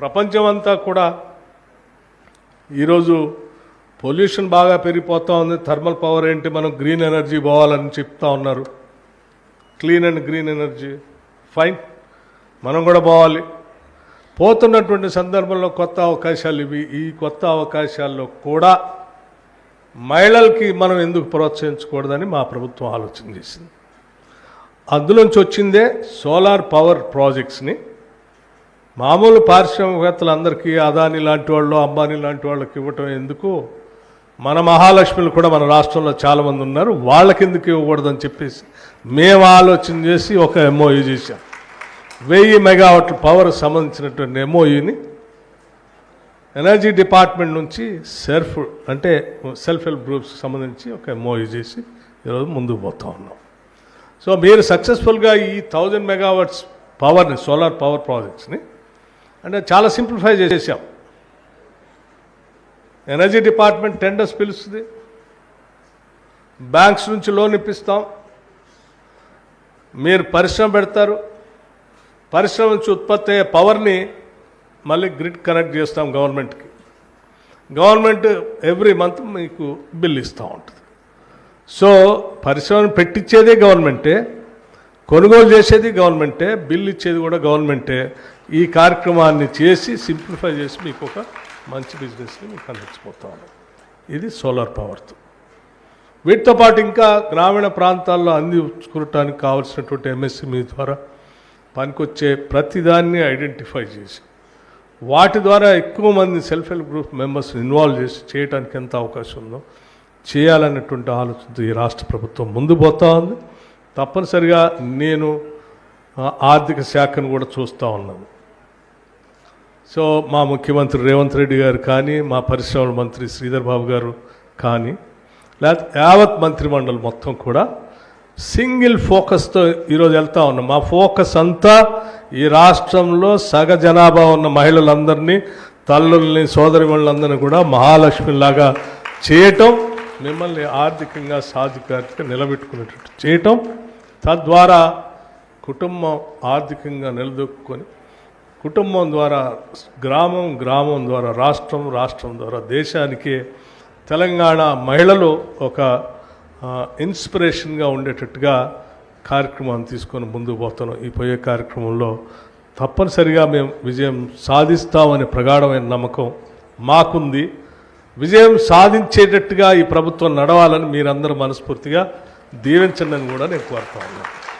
ప్రపంచమంతా కూడా ఈరోజు పొల్యూషన్ బాగా పెరిగిపోతూ ఉంది. థర్మల్ పవర్ ఏంటి? మనం గ్రీన్ ఎనర్జీ పోవాలని చెప్తా ఉన్నారు. Clean and green energy. Fine. మనం కూడా పోవాలి. పోతున్నటువంటి సందర్భంలో కొత్త అవకాశాలు ఇవి. ఈ కొత్త అవకాశాల్లో కూడా మహిళలకి మనం ఎందుకు ప్రోత్సహించకూడదని మా ప్రభుత్వం ఆలోచన చేసింది. అందులోంచి వచ్చిందే సోలార్ పవర్ ప్రాజెక్ట్స్ని మామూలు పారిశ్రామికవేత్తలందరికీ అదాని లాంటి వాళ్ళు అంబానీ లాంటి వాళ్ళకి ఇవ్వటం ఎందుకు? మన మహాలక్ష్మిలు కూడా మన రాష్ట్రంలో చాలామంది ఉన్నారు వాళ్ళకి ఎందుకు ఇవ్వకూడదని చెప్పేసి మేము ఆలోచన చేసి ఒక ఎంఓయూ చేశాం. వెయ్యి మెగావాట్ల పవర్ సంబంధించినటువంటి ఎంఓయూని ఎనర్జీ డిపార్ట్మెంట్ నుంచి సెల్ఫ్ అంటే సెల్ఫ్ హెల్ప్ గ్రూప్స్కి సంబంధించి ఒక ఎంఓయూ చేసి ఈరోజు ముందుకు పోతా ఉన్నాం. సో మీరు సక్సెస్ఫుల్గా ఈ థౌజండ్ మెగావాట్స్ పవర్ని సోలార్ పవర్ ప్రాజెక్ట్స్ని అంటే చాలా సింప్లిఫై చేసాం ఎనర్జీ డిపార్ట్మెంట్ టెండర్స్ పిలుస్తుంది. బ్యాంక్స్ నుంచి లోన్ ఇప్పిస్తాం. మీరు పరిశ్రమ పెడతారు. పరిశ్రమ నుంచి ఉత్పత్తి అయ్యే పవర్ని మళ్ళీ గ్రిడ్ కనెక్ట్ చేస్తాం గవర్నమెంట్కి. గవర్నమెంట్ ఎవ్రీ మంత్ మీకు బిల్ ఇస్తూ ఉంటుంది. సో పరిశ్రమను పెట్టించేదే గవర్నమెంటే కొనుగోలు చేసేది గవర్నమెంటే బిల్ ఇచ్చేది కూడా గవర్నమెంటే. ఈ కార్యక్రమాన్ని చేసి సింప్లిఫై చేసి మీకు ఒక మంచి బిజినెస్ని మీకు అందించిపోతాను ఇది సోలార్ పవర్తో వీటితో పాటు ఇంకా గ్రామీణ ప్రాంతాల్లో అందించుకోవటానికి కావాల్సినటువంటి ఎంఎస్ఎంఈ ద్వారా పనికొచ్చే ప్రతిదాన్ని ఐడెంటిఫై చేసి వాటి ద్వారా ఎక్కువ మంది self help group members involve చేసి చేయడానికి ఎంత అవకాశం ఉందో చేయాలన్నటువంటి ఆలోచనతో ఈ రాష్ట్ర ప్రభుత్వం ముందు పోతా ఉంది. తప్పనిసరిగా నేను ఆర్థిక శాఖను కూడా చూస్తూ ఉన్నాను. సో మా ముఖ్యమంత్రి రేవంత్ రెడ్డి గారు కానీ మా పరిశ్రమల మంత్రి శ్రీధర్ బాబు గారు కానీ లేకపోతే యావత్ మంత్రిమండలి మొత్తం కూడా సింగిల్ ఫోకస్తో ఈరోజు వెళ్తా ఉన్నాం. మా ఫోకస్ అంతా ఈ రాష్ట్రంలో సగ జనాభా ఉన్న మహిళలందరినీ తల్లుల్ని సోదరిమణులందరినీ కూడా మహాలక్ష్మిలాగా చేయటం మిమ్మల్ని ఆర్థికంగా సాధికారిక నిలబెట్టుకునేటట్టు చేయటం తద్వారా కుటుంబం ఆర్థికంగా నిలదొక్కుని కుటుంబం ద్వారా గ్రామం గ్రామం ద్వారా రాష్ట్రం రాష్ట్రం ద్వారా దేశానికి తెలంగాణ మహిళలు ఒక ఇన్స్పిరేషన్గా ఉండేటట్టుగా కార్యక్రమాన్ని తీసుకొని ముందుకు పోతున్నాం. ఈ పోయే కార్యక్రమంలో తప్పనిసరిగా మేము విజయం సాధిస్తామనే ప్రగాఢమైన నమ్మకం మాకుంది. విజయం సాధించేటట్టుగా ఈ ప్రభుత్వం నడవాలని మీరందరూ మనస్ఫూర్తిగా దీవించండి అని కూడా నేను కోరుతా ఉన్నాను.